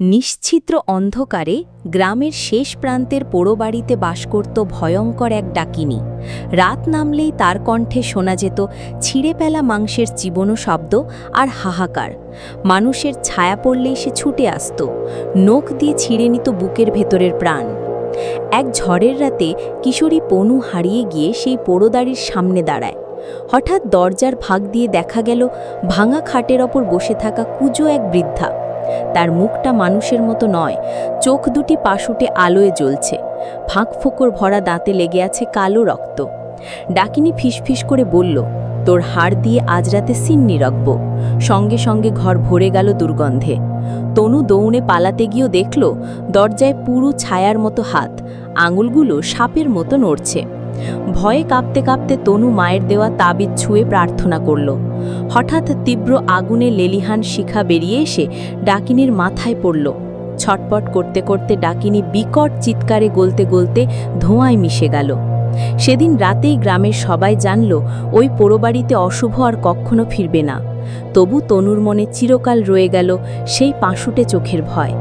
নিশ্ছিদ্র অন্ধকারে গ্রামের শেষ প্রান্তের পোড়ো বাড়িতে বাস করত ভয়ঙ্কর এক ডাকিনী। রাত নামলেই তার কণ্ঠে শোনা যেত ছিঁড়ে পেলা মাংসের জীবন শব্দ আর হাহাকার। মানুষের ছায়া পড়লেই সে ছুটে আসত, নখ দিয়ে ছিঁড়ে নিত বুকের ভেতরের প্রাণ। এক ঝড়ের রাতে কিশোরী পনু হারিয়ে গিয়ে সেই পোড়োদাড়ির সামনে দাঁড়ায়। হঠাৎ দরজার ভাগ দিয়ে দেখা গেল, ভাঙা খাটের ওপর বসে থাকা কুজো এক বৃদ্ধা। তার মুখটা মানুষের মতো নয়, চোখ দুটি পাশুটে আলোয় জ্বলছে, ফাঁক ফোকর ভরা দাঁতে লেগে আছে কালো রক্ত। ডাকিনী ফিসফিস করে বলল, তোর হাড় দিয়ে আজ রাতে সিন্নি রাখব সঙ্গে সঙ্গে ঘর ভরে গেল দুর্গন্ধে। তনু দৌড়ে পালাতে গিয়েও দেখল, দরজায় পুরু ছায়ার মতো হাত, আঙুলগুলো সাপের মতো নড়ছে। ভয়ে কাঁপতে কাঁপতে তনু মায়ের দেওয়া তাবিজ ছুঁয়ে প্রার্থনা করল। হঠাৎ তীব্র আগুনে লেলিহান শিখা বেরিয়ে এসে ডাকিনীর মাথায় পড়ল। ছটপট করতে করতে ডাকিনী বিকট চিৎকারে গলতে গলতে ধোঁয়ায় মিশে গেল। সেদিন রাতেই গ্রামের সবাই জানল, ওই পোড়োবাড়িতে অশুভ আর কখনো ফিরবে না। তবু তনুর মনে চিরকাল রয়ে গেল সেই পাঁশুটে চোখের ভয়।